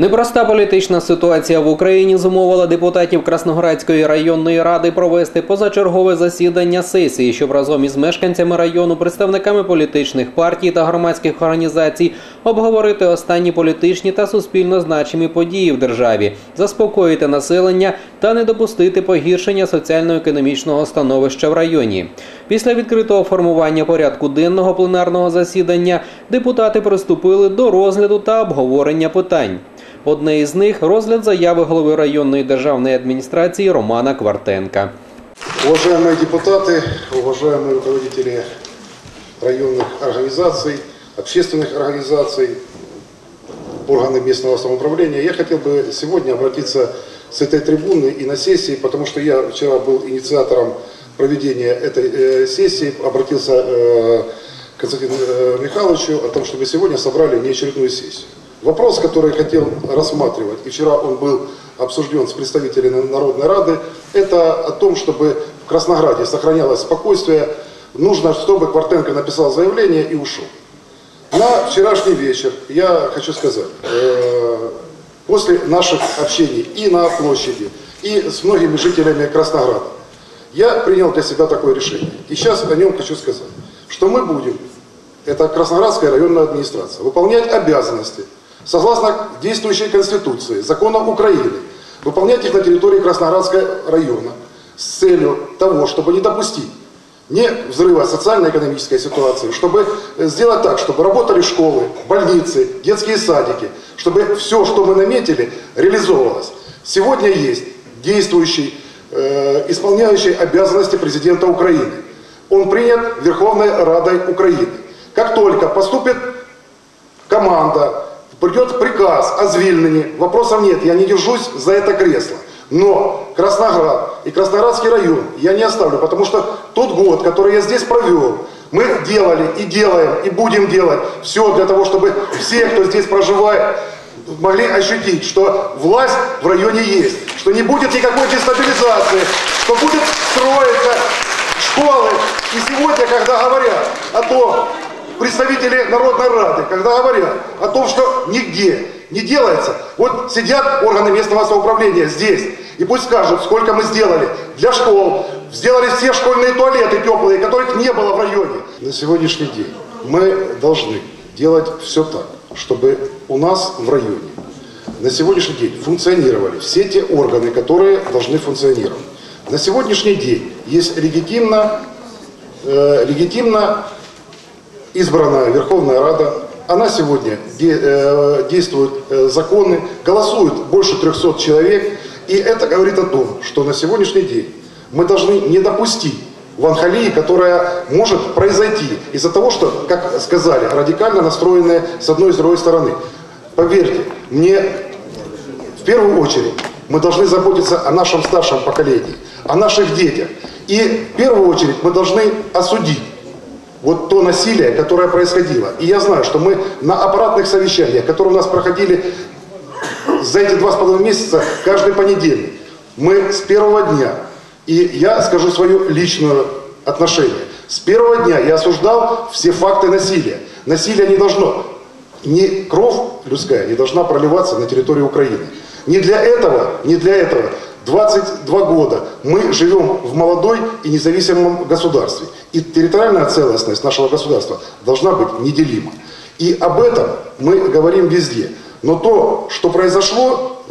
Непроста політична ситуація в Україні зумовила депутатів Красноградської районної ради провести позачергове засідання сесії, щоб разом із мешканцями району, представниками політичних партій та громадських організацій обговорити останні політичні та суспільно значимі події в державі, заспокоїти населення та не допустити погіршення соціально-економічного становища в районі. Після відкритого формування порядку денного пленарного засідання депутати приступили до розгляду та обговорення питань. Одне із них розгляд заяви голови районної державної адміністрації Романа Квартенка. Уважаемые депутаты, уважаемые руководители районных организаций, общественных организаций, органы местного самоуправления, я хотел бы сегодня обратиться с этой трибуны и на сессии, потому что я вчера был инициатором проведения этой э, сессии, обратился э, к Константину э, Михайловичу о том, чтобы сегодня собрали неочередную сессию. Вопрос, который я хотел рассматривать, и вчера он был обсужден с представителями Народной Рады, это о том, чтобы в Краснограде сохранялось спокойствие. Нужно, чтобы Квартенко написал заявление и ушел. На вчерашний вечер, я хочу сказать, э, после наших общений и на площади, и с многими жителями Краснограда, я принял для себя такое решение. И сейчас о нем хочу сказать, что мы будем, это Красноградская районная администрация, выполнять обязанности согласно действующей Конституции, законам Украины, выполнять их на территории Красноградского района с целью того, чтобы не допустить не взрыва социально-экономической ситуации, чтобы сделать так, чтобы работали школы, больницы, детские садики, чтобы все, что мы наметили, реализовывалось. Сегодня есть действующий, э, исполняющий обязанности президента Украины. Он принят Верховной Радой Украины. Как только поступит команда, придет приказ о звільненні, вопросов нет, я не держусь за это кресло. Но Красноград и Красноградский район я не оставлю, потому что тот год, который я здесь провел, мы делали и делаем, и будем делать все для того, чтобы все, кто здесь проживает, могли ощутить, что власть в районе есть, что не будет никакой дестабилизации, что будет строиться школы. И сегодня, когда говорят о том, представители Народной Рады, когда говорят о том, что нигде не делается, вот сидят органы местного самоуправления здесь, и пусть скажут, сколько мы сделали для школ, сделали все школьные туалеты теплые, которых не было в районе. На сегодняшний день мы должны делать все так, чтобы у нас в районе на сегодняшний день функционировали все те органы, которые должны функционировать. На сегодняшний день есть легитимно, э, легитимно избранная Верховная Рада. Она сегодня э, действуют э, законы, голосуют больше 300 человек. И это говорит о том, что на сегодняшний день мы должны не допустить ванхалии, которая может произойти из-за того, что, как сказали, радикально настроенные с одной и с другой стороны. Поверьте, мне в первую очередь мы должны заботиться о нашем старшем поколении, о наших детях. И в первую очередь мы должны осудить вот то насилие, которое происходило. И я знаю, что мы на аппаратных совещаниях, которые у нас проходили за эти два с половиной месяца каждый понедельник, мы с первого дня, и я скажу свое личное отношение, с первого дня я осуждал все факты насилия. Насилие не должно, ни кровь людская не должна проливаться на территории Украины. Не для этого, не для этого 22 года мы живем в молодой и независимом государстве. И территориальная целостность нашего государства должна быть неделима. И об этом мы говорим везде. Но то, что произошло,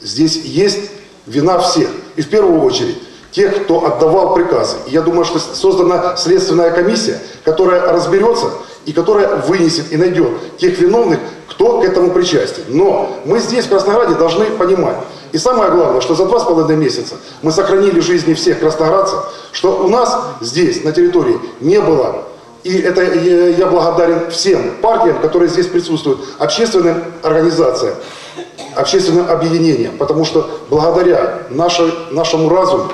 здесь есть вина всех. И в первую очередь тех, кто отдавал приказы. И я думаю, что создана следственная комиссия, которая разберется и которая вынесет и найдет тех виновных, кто к этому причастен. Но мы здесь, в Краснограде, должны понимать, и самое главное, что за два с половиной месяца мы сохранили жизни всех красноградцев, что у нас здесь, на территории, не было. И это я благодарен всем партиям, которые здесь присутствуют, общественным организациям, общественным объединениям, потому что благодаря нашей, нашему разуму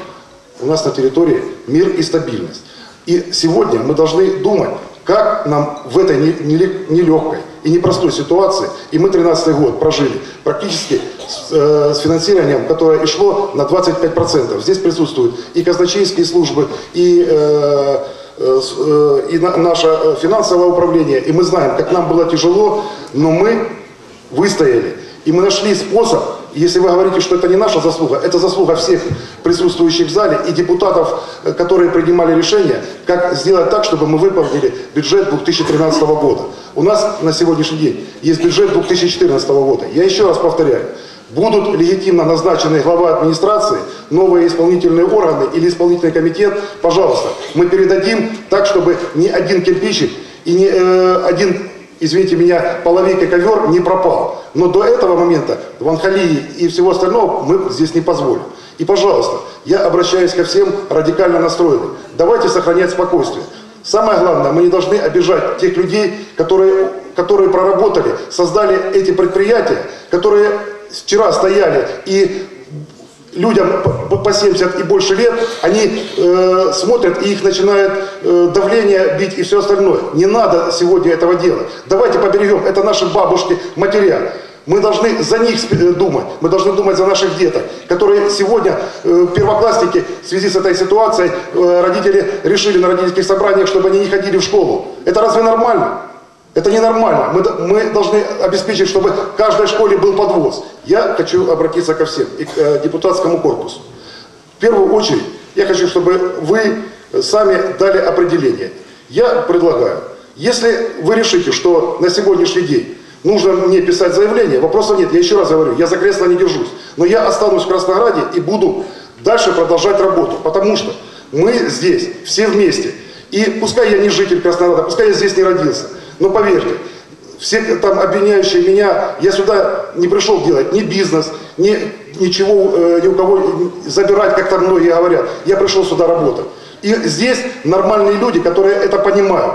у нас на территории мир и стабильность. И сегодня мы должны думать, как нам в этой не- неле- нелегкой и непростой ситуации, и мы 13 год прожили практически с, э, с финансированием, которое и шло на 25%. Здесь присутствуют и казначейские службы, и э, э, с- э, и на- наше э, финансовое управление, и мы знаем, как нам было тяжело, но мы выстояли. И мы нашли способ, если вы говорите, что это не наша заслуга, это заслуга всех присутствующих в зале и депутатов, э, которые принимали решение, как сделать так, чтобы мы выполнили бюджет 2013 года. У нас на сегодняшний день есть бюджет 2014 года. Я еще раз повторяю, будут легитимно назначены глава администрации, новые исполнительные органы или исполнительный комитет, пожалуйста, мы передадим так, чтобы ни один кирпичик и ни э, один, извините меня, половик и ковер не пропал. Но до этого момента ванхалии и всего остального мы здесь не позволим. И, пожалуйста, я обращаюсь ко всем радикально настроенным. Давайте сохранять спокойствие. Самое главное, мы не должны обижать тех людей, которые, которые проработали, создали эти предприятия, которые вчера стояли и людям по- по 70 и больше лет, они э, смотрят и их начинает э, давление бить и все остальное. Не надо сегодня этого делать. Давайте поберегем, это наши бабушки, матеря. Мы должны за них э, думать, мы должны думать за наших деток, которые сегодня, э, первоклассники, в связи с этой ситуацией, э, родители решили на родительских собраниях, чтобы они не ходили в школу. Это разве нормально? Это ненормально. Мы, мы должны обеспечить, чтобы в каждой школе был подвоз. Я хочу обратиться ко всем и к э, депутатскому корпусу. В первую очередь, я хочу, чтобы вы сами дали определение. Я предлагаю, если вы решите, что на сегодняшний день нужно мне писать заявление, вопросов нет. Я еще раз говорю, я за кресло не держусь. Но я останусь в Краснограде и буду дальше продолжать работу. Потому что мы здесь все вместе. И пускай я не житель Краснограда, пускай я здесь не родился. Но поверьте, все там обвиняющие меня, я сюда не пришел делать ни бизнес, ни ничего, э, ни у кого забирать, как там многие говорят. Я пришел сюда работать. И здесь нормальные люди, которые это понимают.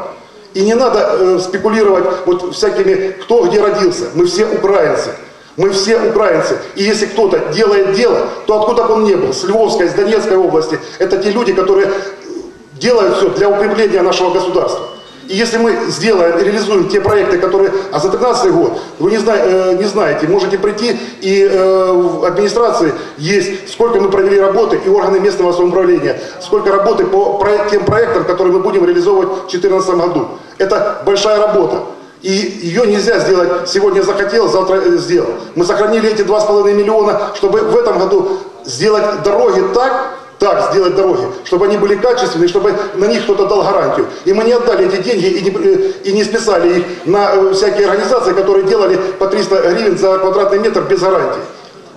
И не надо э, спекулировать вот всякими, кто где родился. Мы все украинцы. Мы все украинцы. И если кто-то делает дело, то откуда бы он ни был, с Львовской, с Донецкой области, это те люди, которые делают все для укрепления нашего государства. И если мы сделаем реализуем те проекты, которые... А за 2013 год, вы не, зна- э, не знаете, можете прийти, и э, в администрации есть, сколько мы провели работы, и органы местного самоуправления, сколько работы по проект- тем проектам, которые мы будем реализовывать в 2014 году. Это большая работа. И ее нельзя сделать, сегодня захотел, завтра э, сделал. Мы сохранили эти 2,5 миллиона, чтобы в этом году сделать дороги так, так сделать дороги, чтобы они были качественные, чтобы на них кто-то дал гарантию. И мы не отдали эти деньги и не, э, и не списали их на э, всякие организации, которые делали по 300 гривен за квадратный метр без гарантии.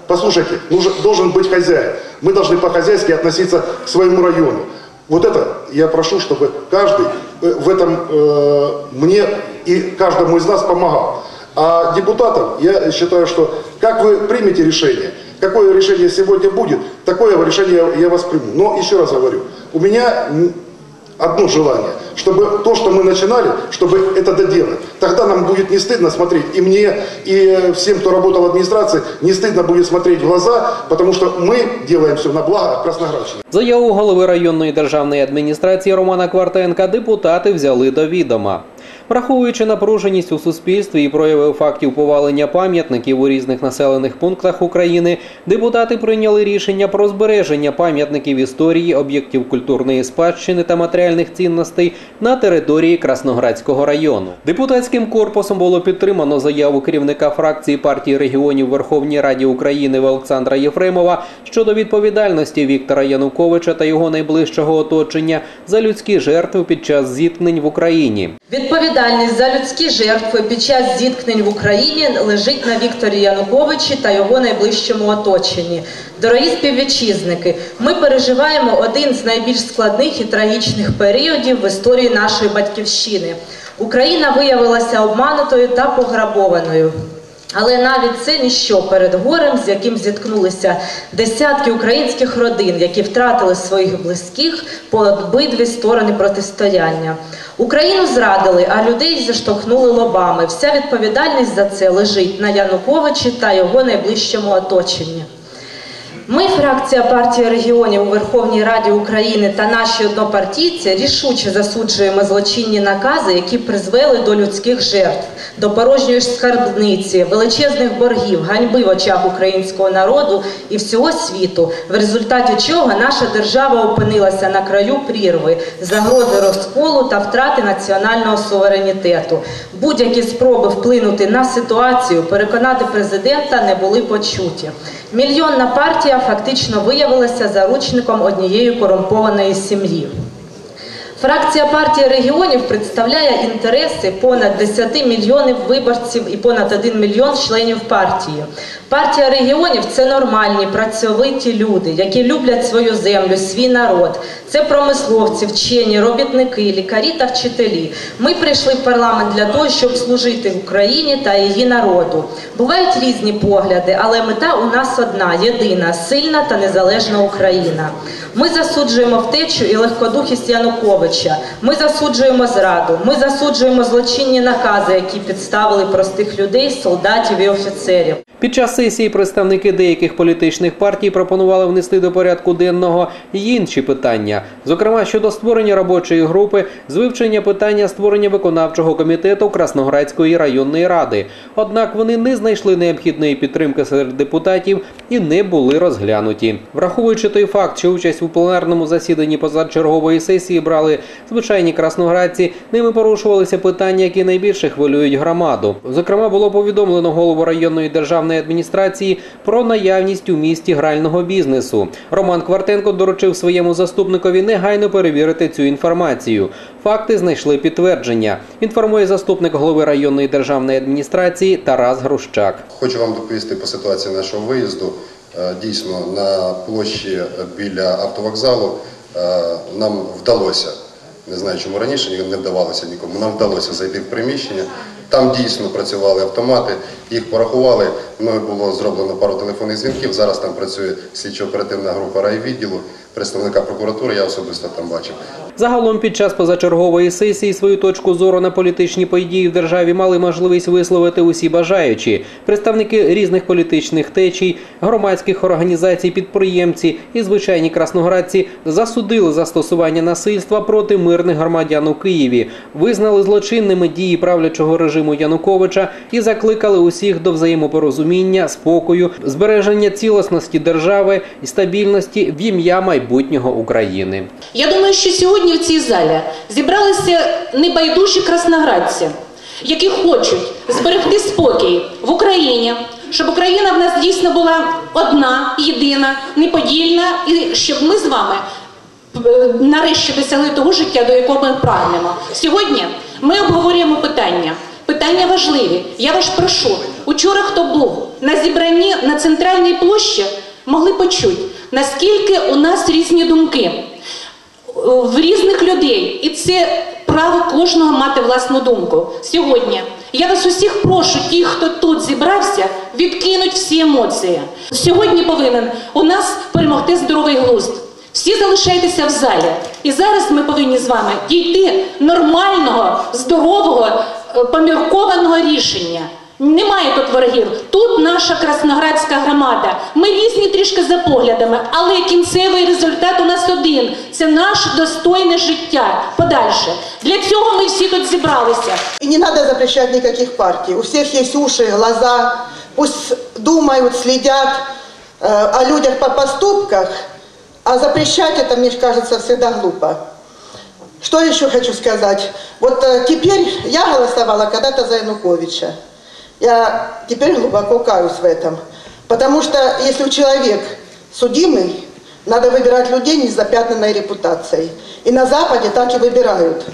Послушайте, нужен, должен быть хозяин. Мы должны по-хозяйски относиться к своему району. Вот это я прошу, чтобы каждый э, в этом э, мне и каждому из нас помогал. А депутатам я считаю, что как вы примете решение, какое решение сегодня будет, такое решение я восприму. Но еще раз говорю, у меня м, одно желание, чтобы то, что мы начинали, чтобы это доделать. Тогда нам будет не стыдно смотреть, и мне, и э, всем, кто работал в администрации, не стыдно будет смотреть в глаза, потому что мы делаем все на благо Красноградщины. Заяву голови районної державної адміністрації Романа Квартенка депутати взяли до відома. Враховуючи напруженість у суспільстві і прояви фактів повалення пам'ятників у різних населених пунктах України, депутати прийняли рішення про збереження пам'ятників історії, об'єктів культурної спадщини та матеріальних цінностей на території Красноградського району. Депутатським корпусом було підтримано заяву керівника фракції партії регіонів Верховній Раді України Олександра Єфремова щодо відповідальності Віктора Януковича та його найближчого оточення за людські жертви під час зіткнень в Україні. Відповідальність за людські жертви під час зіткнень в Україні лежить на Вікторі Януковичі та його найближчому оточенні. Дорогі співвітчизники, ми переживаємо один з найбільш складних і трагічних періодів в історії нашої батьківщини. Україна виявилася обманутою та пограбованою. Але навіть це ніщо перед горем, з яким зіткнулися десятки українських родин, які втратили своїх близьких по обидві сторони протистояння. Україну зрадили, а людей заштовхнули лобами. Вся відповідальність за це лежить на Януковичі та його найближчому оточенні. Ми, фракція партії регіонів у Верховній Раді України та наші однопартійці рішуче засуджуємо злочинні накази, які призвели до людських жертв, до порожньої скарбниці, величезних боргів, ганьби в очах українського народу і всього світу, в результаті чого наша держава опинилася на краю прірви, загрози розколу та втрати національного суверенітету. Будь-які спроби вплинути на ситуацію, переконати президента не були почуті. Мільйонна партія фактично виявилася заручником однієї корумпованої сім'ї. Фракція партії регіонів представляє інтереси понад 10 мільйонів виборців і понад 1 мільйон членів партії. Партія регіонів це нормальні, працьовиті люди, які люблять свою землю, свій народ. Це промисловці, вчені, робітники, лікарі та вчителі. Ми прийшли в парламент для того, щоб служити Україні та її народу. Бувають різні погляди, але мета у нас одна, єдина, сильна та незалежна Україна. Ми засуджуємо втечу і легкодухість Януковича. Ми засуджуємо зраду. Ми засуджуємо злочинні накази, які підставили простих людей, солдатів і офіцерів. Під час сесії представники деяких політичних партій пропонували внести до порядку денного й інші питання, зокрема щодо створення робочої групи з вивчення питання створення виконавчого комітету Красноградської районної ради. Однак вони не знайшли необхідної підтримки серед депутатів і не були розглянуті. Враховуючи той факт, що участь у пленарному засіданні позачергової сесії брали звичайні красноградці, ними порушувалися питання, які найбільше хвилюють громаду. Зокрема, було повідомлено голову районної державної адміністрації про наявність у місті грального бізнесу. Роман Квартенко доручив своєму заступникові негайно перевірити цю інформацію. Факти знайшли підтвердження. Інформує заступник голови районної державної адміністрації Тарас Грущак. Хочу вам доповісти по ситуації нашого виїзду. Е, Дійсно, на площі біля автовокзалу е, нам вдалося, не знаю, чому раніше не вдавалося нікому, нам вдалося зайти в приміщення. Там дійсно працювали автомати, їх порахували. Мною було зроблено пару телефонних дзвінків. Зараз там працює слідчо-оперативна група райвідділу, представника прокуратури, я особисто там бачив. Загалом під час позачергової сесії свою точку зору на політичні події в державі мали можливість висловити усі бажаючі представники різних політичних течій, громадських організацій, підприємці і звичайні красноградці засудили застосування насильства проти мирних громадян у Києві, визнали злочинними дії правлячого режиму Януковича і закликали усіх до взаємопорозуміння, спокою, збереження цілісності держави і стабільності в ім'я майбутнього України. Я думаю, що сьогодні в цій залі зібралися небайдужі красноградці, які хочуть зберегти спокій в Україні, щоб Україна в нас дійсно була одна, єдина, неподільна, і щоб ми з вами е, нарешті досягли того життя, до якого ми прагнемо. Сьогодні ми обговорюємо питання. Питання важливі. Я вас прошу. Учора хто був на зібранні на центральній площі, могли почути, наскільки у нас різні думки в різних людей, і це право кожного мати власну думку. Сьогодні я вас усіх прошу, ті, хто тут зібрався, відкинуть всі емоції. Сьогодні повинен у нас перемогти здоровий глузд. Всі залишайтеся в залі, і зараз ми повинні з вами дійти нормального, здорового, е, поміркованого рішення. Немає тут ворогів. Тут наша красноградська громада. Ми різні трішки за поглядами, але кінцевий результат у нас один це наше достойне життя. Подальше. Для цього ми всі тут зібралися. И не надо запрещать никаких партий. У всех есть уши, глаза. Пусть думают, следят э, о людях по поступках. А запрещать это, мне кажется, всегда глупо. Что еще хочу сказать? Вот э, теперь я голосовала когда-то за Януковича. Я теперь глубоко каюсь в этом. Потому что если человек судимый, надо выбирать людей не с запятнанной репутацией. И на Западе так и выбирают.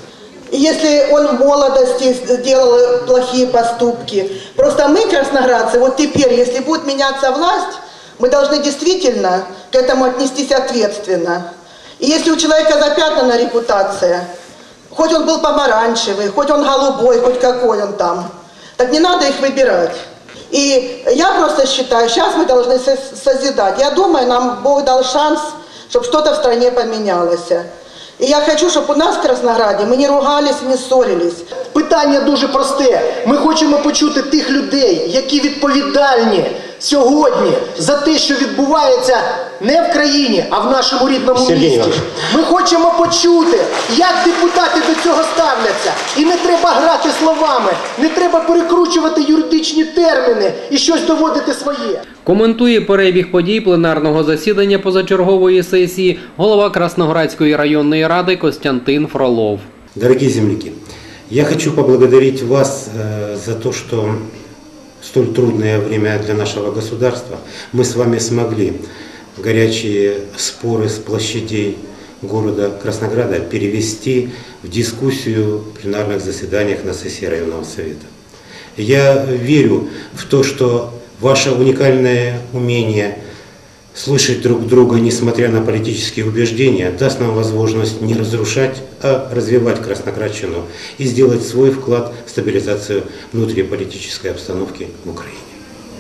И если он в молодости делал плохие поступки, просто мы, красноградцы, вот теперь, если будет меняться власть, мы должны действительно к этому отнестись ответственно. И если у человека запятнана репутация, хоть он был помаранчевый, хоть он голубой, хоть какой он там, так не надо их выбирать. И я просто считаю, сейчас мы должны со- созидать. Я думаю, нам Бог дал шанс, чтобы что-то в стране поменялось. И я хочу, чтобы у нас в Краснограде мы не ругались, не ссорились. Питання дуже просте. Ми хочемо почути тих людей, які відповідальні сьогодні за те, що відбувається не в країні, а в нашому рідному Сергій місті. Іванович. Ми хочемо почути, як депутати до цього ставляться. І не треба грати словами, не треба перекручувати юридичні терміни і щось доводити своє. Коментує перебіг подій пленарного засідання позачергової сесії голова Красноградської районної ради Костянтин Фролов. Дорогие земляки, я хочу поблагодарить вас э, за то, что в столь трудное время для нашего государства мы с вами смогли горячие споры с площадей города Краснограда перевести в дискуссию в пленарных заседаниях на сессии районного совета. Я верю в то, что ваше уникальное умение слышать друг друга, несмотря на политические убеждения, даст нам возможность не разрушать, а развивать Красноградщину и сделать свой вклад в стабилизацию внутриполитической обстановки в Украине.